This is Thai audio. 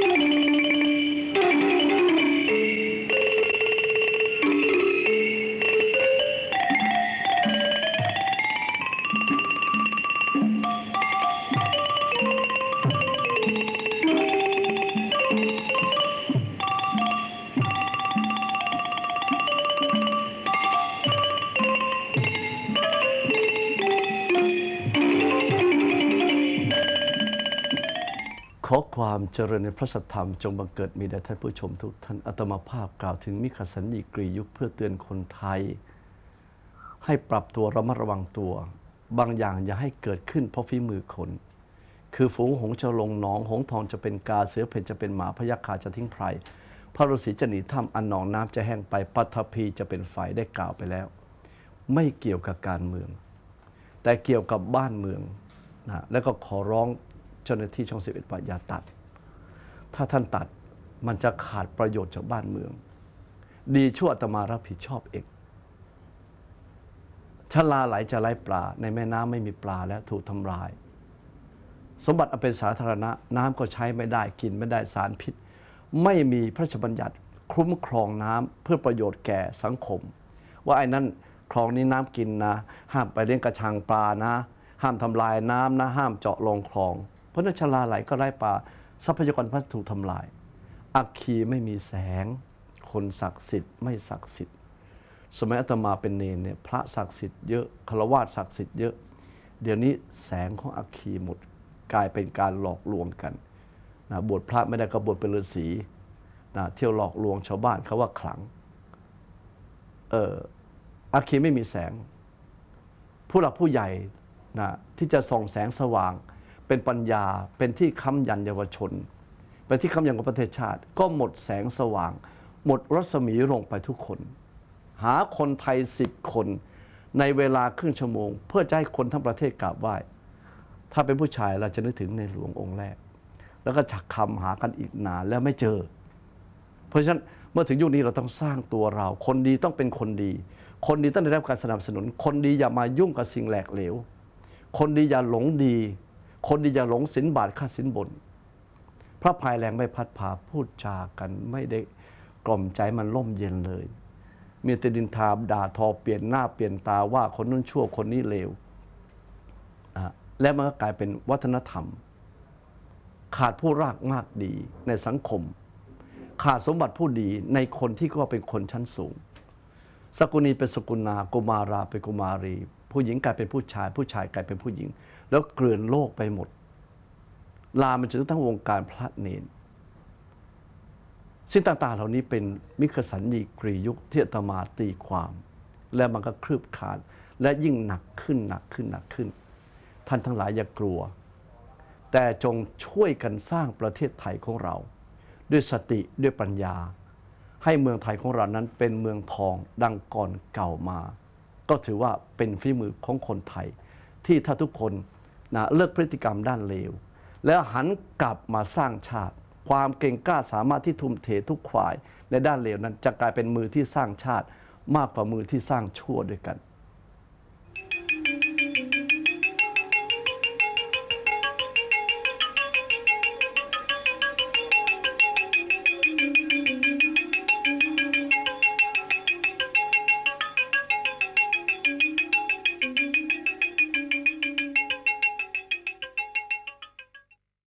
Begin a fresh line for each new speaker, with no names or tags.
Thank you. ขอความเจริญในพระสัทธรรมจงบังเกิดมีแด่ท่านผู้ชมทุกท่านอัตมาภาพกล่าวถึงมิขสัญญีกรียุคเพื่อเตือนคนไทย ให้ปรับตัวระมัดระวังตัว บางอย่างอย่าให้เกิดขึ้นเพราะฝีมือคน คือฝูงหงจะลงหนองหงทองจะเป็นกาเสือเพ่นจะเป็นหมาพยัคฆาจะทิ้งไพรพระฤาษีจะหนีถ้ำอันหนองน้ำจะแห้งไปปัทภีจะเป็นไฟได้กล่าวไปแล้ว ไม่เกี่ยวกับการเมือง แต่เกี่ยวกับบ้านเมืองนะแล้วก็ขอร้อง เจ้าหน้าที่ช่องสิบเอ็ดว่าอย่าตัด ถ้าท่านตัดมันจะขาดประโยชน์จากบ้านเมือง ดีชั่วตมารับผิดชอบเองชลาไหลจะไล่ปลา ในแม่น้ำไม่มีปลาแล้วถูกทำลาย สมบัติอันเป็นสาธารณะ น้ำก็ใช้ไม่ได้กินไม่ได้สารพิษ ไม่มีพระราชบัญญัติคุ้มครองน้ำเพื่อประโยชน์แก่สังคม ว่าไอ้นั้นคลองนี้น้ำกินนะ ห้ามไปเลี้ยงกระชังปลานะ ห้ามทำลายน้ำนะ ห้ามเจาะลงคลอง ราะนั้นชลาไหลก็ไล่ปลาทรัพยากรพันธุ์ถูกทำลาย อัคคีไม่มีแสง คนศักดิ์สิทธิ์ไม่ศักดิ์สิทธิ์ สมัยอาตมาเป็นเนนเนี่ยพระศักดิ์สิทธิ์เยอะคาวาสศักดิ์สิทธิ์เยอะ เดี๋ยวนี้แสงของอัคคีหมดกลายเป็นการหลอกลวงกันนะบวชพระไม่ได้ก็บวชเป็นฤาษีนะเที่ยวหลอกลวงชาวบ้านเขาว่าขลังเอออัคคีไม่มีแสง ผู้หลักผู้ใหญ่นะที่จะส่องแสงสว่าง เป็นปัญญา เป็นที่ค้ำยันเยาวชน เป็นที่ค้ำยันของประเทศชาติ ก็หมดแสงสว่าง หมดรัศมีลงไปทุกคน หาคนไทยสิบคนในเวลาครึ่งชั่วโมง เพื่อจะให้คนทั้งประเทศกราบไหว้ ถ้าเป็นผู้ชายเราจะนึกถึงในหลวงองค์แรก แล้วก็ฉักคำหากันอีกนานแล้วไม่เจอ เพราะฉะนั้นเมื่อถึงยุคนี้เราต้องสร้างตัวเรา คนดีต้องเป็นคนดี คนดีต้องได้รับการสนับสนุน คนดีอย่ามายุ่งกับสิ่งแหลกเหลว คนดีอย่าหลงดี คนดีอย่าหลงสินบาทค่าสินบน พระภายแรงไม่พัดพาพูดจากันไม่ได้กล่อมใจมันล่มเย็นเลย มีแต่ดินทาด่าทอเปลี่ยนหน้าเปลี่ยนตาว่าคนนู้นชั่วคนนี้เลวและมันก็กลายเป็นวัฒนธรรม ขาดผู้รากมากดีในสังคม ขาดสมบัติผู้ดีในคนที่ก็เป็นคนชั้นสูง สกุณีเป็นสกุณากุมาราเป็นกุมารี ผู้หญิงกลายเป็นผู้ชาย ผู้ชายกลายเป็นผู้หญิง แล้วเกลื่อนโลกไปหมด ลามันจนทั้งวงการพระเนนสิ่งต่าง ๆ เหล่านี้เป็นมิคสัญญีกรียุคที่อาตมาตีความ และมันก็คลืบคานและยิ่งหนักขึ้นหนักขึ้นหนักขึ้น ท่านทั้งหลายอย่ากลัว แต่จงช่วยกันสร้างประเทศไทยของเรา ด้วยสติด้วยปัญญา ให้เมืองไทยของเรานั้นเป็นเมืองทองดังก่อนเก่ามา ก็ถือว่าเป็นฝีมือของคนไทย ที่ถ้าทุกคน นะเลิกพฤติกรรมด้านเลว แล้วหันกลับมาสร้างชาติ ความเก่งกล้าสามารถที่ทุ่มเททุกฝ่ายในด้านเลวนั้นจะกลายเป็นมือที่สร้างชาติ มากกว่ามือที่สร้างชั่วด้วยกัน